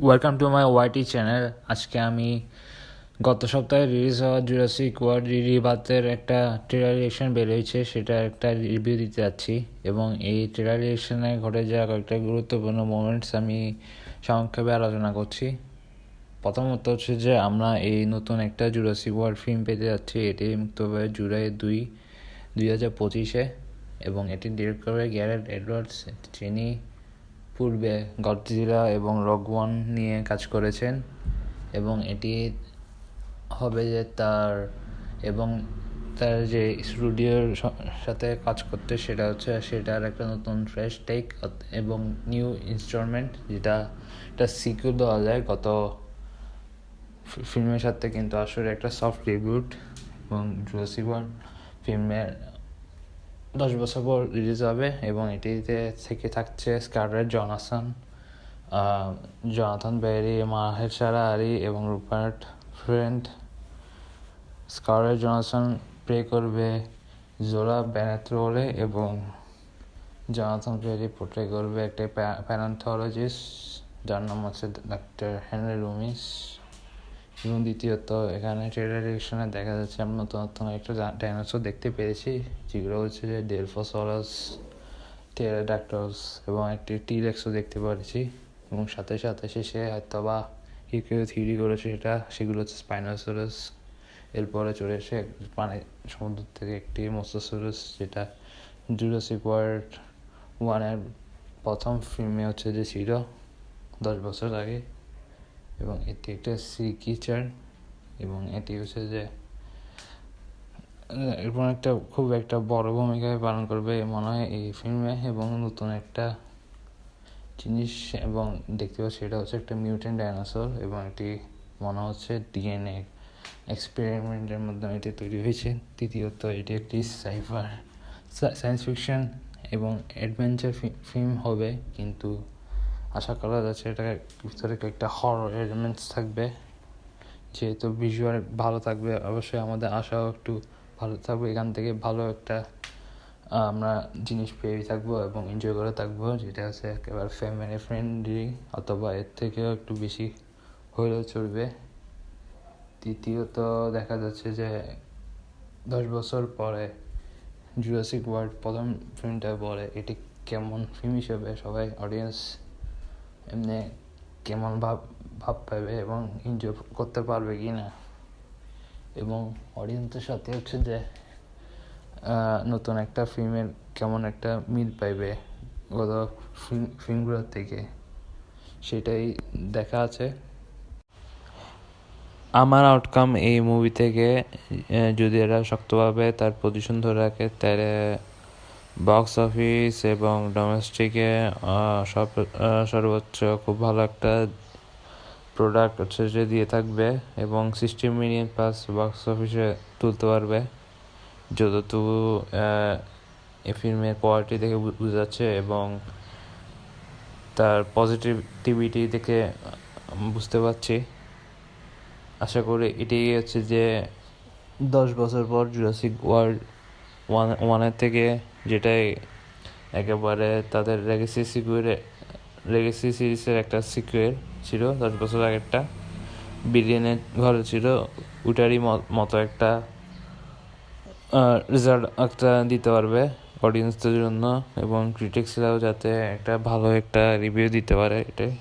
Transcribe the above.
Welcome to my YT channel আজকে আমি গত সপ্তাহে রিলিজ হওয়া জুরাসিক ওয়ার্ল্ড রিবাতের একটা ট্রেলার বেরিয়েছে সেটা একটা রিভিউ দিতে যাচ্ছি। এবং এই ট্রেলার ঘটে যাওয়া কয়েকটা গুরুত্বপূর্ণ মোমেন্টস আমি সংক্ষেপে আলোচনা করছি। প্রথমত হচ্ছে যে, আমরা এই নতুন একটা জুরাসিক ওয়ার্ল্ড ফিল্ম পেতে যাচ্ছি। এটি মুক্ত হবে জুলাই দুই দুই হাজার পঁচিশে। এবং এটি ডিরেক্ট করবে গ্যারেট এডওয়ার্ডস যিনি পূর্বে গডজিলা এবং রগ ওয়ান নিয়ে কাজ করেছেন এবং এটি হবে যে তার এবং তার যে স্টুডিওর সাথে কাজ করতে সেটা হচ্ছে সেটার একটা নতুন ফ্রেশ টেক এবং নিউ ইনস্ট্রুমেন্ট যেটা একটা সিকিউর দেওয়া যায় গত ফিল্মের সাথে কিন্তু আসলে একটা সফট রিবিউট এবং ওয়ার্ল্ড ফিল্মের দশ বছর পর রিলিজ হবে এবং এটিতে থেকে থাকছে স্কারলেট জনাসন জনাথন বেরি মাহের সারা আরি এবং Rupert Friend Scarlett Johansson play করবে জোলা ব্যানাত রোলে এবং জনাথন বেরি পোট্রে করবে একটা প্যারান্থোলজিস্ট যার নাম হচ্ছে ডাক্তার হেনরি লুমিস এবং দ্বিতীয়ত, এখানে ট্রেলার রিয়েকশনে দেখা যাচ্ছে আমরা নতুন নতুন একটা ডাইনোসর দেখতে পেরেছি যেগুলো হচ্ছে যে ডেলফোসরাস টেরাডাক্টস এবং একটি টিরেক্সও দেখতে পেরেছি এবং সাথে সাথে শেষে হয়তো বা কেউ কেউ থিওরি করেছে সেটা, সেগুলো হচ্ছে স্পাইনোসরাস এরপরে চলে এসে মানে সমুদ্র থেকে একটি মোসোসরাস যেটা জুরাসিক ওয়ার্ল্ড ওয়ানের প্রথম ফিল্মে হচ্ছে যে ছিল দশ বছর আগে। এবং এটি একটা সি কিচার এবং এটি হচ্ছে যে এরপর একটা খুব একটা বড় ভূমিকা পালন করবে মনে হয় এই ফিল্মে এবং নতুন একটা জিনিস এবং দেখতে পাচ্ছি এটা হচ্ছে একটা মিউটেন্ট ডাইনোসর এবং এটি মনে হচ্ছে ডিএনএ এক্সপেরিমেন্টের মাধ্যমে এটি তৈরি হয়েছে। তৃতীয়ত, এটি একটি সাইফার সায়েন্স ফিকশন এবং অ্যাডভেঞ্চার ফিল্ম হবে, কিন্তু আশা করা যাচ্ছে এটা ভিতরে একটা হরর এলিমেন্টস থাকবে। যেহেতু ভিজুয়াল ভালো থাকবে, অবশ্যই আমাদের আশাও একটু ভালো থাকবে। এখান থেকে ভালো একটা আমরা জিনিস পেয়ে থাকব এবং এনজয় করে থাকব, যেটা হচ্ছে একেবারে ফ্যামিলি ফ্রেন্ডলি অথবা এর থেকেও একটু বেশি হলেও চলবে। তৃতীয়ত দেখা যাচ্ছে যে দশ বছর পরে জুরাসিক ওয়ার্ল্ড প্রথম ফিল্মটা পরে এটি কেমন ফিল্ম হিসেবে সবাই অডিয়েন্স এমনি কেমন ভাব ভাব পাবে এবং এনজয় করতে পারবে কি না এবং অডিয়েন্সের সাথে হচ্ছে যে নতুন একটা ফিল্মের কেমন একটা মিল পাইবে গত ফিল্মগুলোর থেকে। সেটাই দেখা আছে। আমার আউটকাম এই মুভি থেকে যদি এরা শক্তভাবে তার পজিশন ধরে রাখে, তাহলে বক্স অফিস এবং ডোমেস্টিকে সব সর্বোচ্চ খুব ভালো একটা প্রোডাক্ট হচ্ছে যে দিয়ে থাকবে এবং সিক্সটি মিলিয়ন প্লাস বক্স অফিসে তুলতে পারবে। যতটুকু এ ফিল্মের কোয়ালিটি দেখে বোঝাচ্ছে এবং তার পজিটিভিটি দেখে বুঝতে পারছি। আশা করি এটাই হচ্ছে যে, দশ বছর পর জুরাসিক ওয়ার্ল্ড ওয়ান, ওয়ানের থেকে যেটাই একেবারে তাদের লেগেসি সিকুয়ের লেগেসি সিরিজের একটা সিকুয়েল ছিল, দশ বছর আগেরটা। বিলিয়নের ঘরে ছিল, ওটারই মতো একটা রেজাল্ট একটা দিতে পারবে অডিয়েন্সদের জন্য এবং ক্রিটিক্সরাও যাতে একটা ভালো একটা রিভিউ দিতে পারে এটাই।